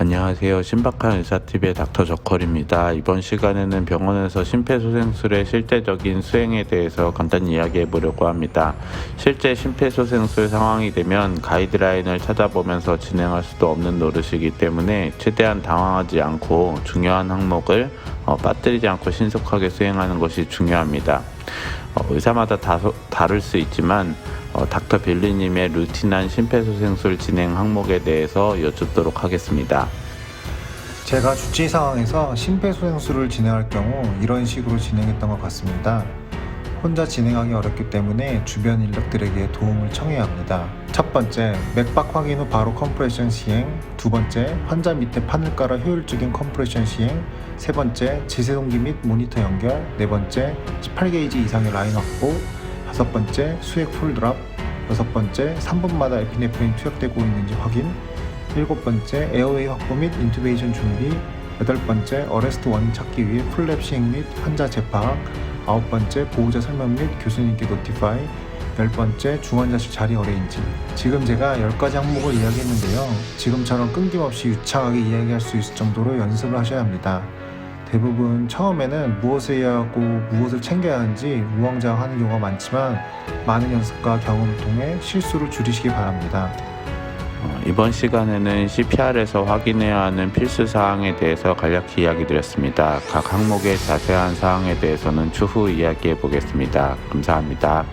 안녕하세요. 신박한 의사TV의 닥터 저컬입니다. 이번 시간에는 병원에서 심폐소생술의 실제적인 수행에 대해서 간단히 이야기해 보려고 합니다. 실제 심폐소생술 상황이 되면 가이드라인을 찾아보면서 진행할 수도 없는 노릇이기 때문에 최대한 당황하지 않고 중요한 항목을 어, 빠뜨리지 않고 신속하게 수행하는 것이 중요합니다. 어, 의사마다 다소, 다를 수 있지만 어, 닥터 빌리님의 루틴한 심폐소생술 진행 항목에 대해서 여쭙도록 하겠습니다. 제가 주치 상황에서 심폐소생술을 진행할 경우 이런 식으로 진행했던 것 같습니다. 혼자 진행하기 어렵기 때문에 주변 인력들에게 도움을 청해야 합니다. 첫 번째, 맥박 확인 후 바로 컴프레션 시행. 두 번째, 환자 밑에 판을 깔아 효율적인 컴프레션 시행. 세 번째, 지세동기 및 모니터 연결. 네 번째, 18게이지 이상의 라인 확보. 다섯 번째, 수액 풀드랍. 여섯 번째, 3분마다 에피네프린 투약되고 있는지 확인. 일곱 번째, 에어웨이 확보 및 인투베이션 준비. 여덟 번째, 어레스트 원인 찾기 위해 풀랩 시행 및 환자 재파악. 아홉 번째, 보호자 설명 및 교수님께 노티파이. 열 번째, 중환자실 자리 어레인지. 지금 제가 10가지 항목을 이야기했는데요. 지금처럼 끊김없이 유창하게 이야기할 수 있을 정도로 연습을 하셔야 합니다. 대부분 처음에는 무엇을 해야 하고 무엇을 챙겨야 하는지 우왕좌왕하는 경우가 많지만 많은 연습과 경험을 통해 실수를 줄이시기 바랍니다. 어, 이번 시간에는 CPR에서 확인해야 하는 필수 사항에 대해서 간략히 이야기 드렸습니다. 각 항목의 자세한 사항에 대해서는 추후 이야기해 보겠습니다. 감사합니다.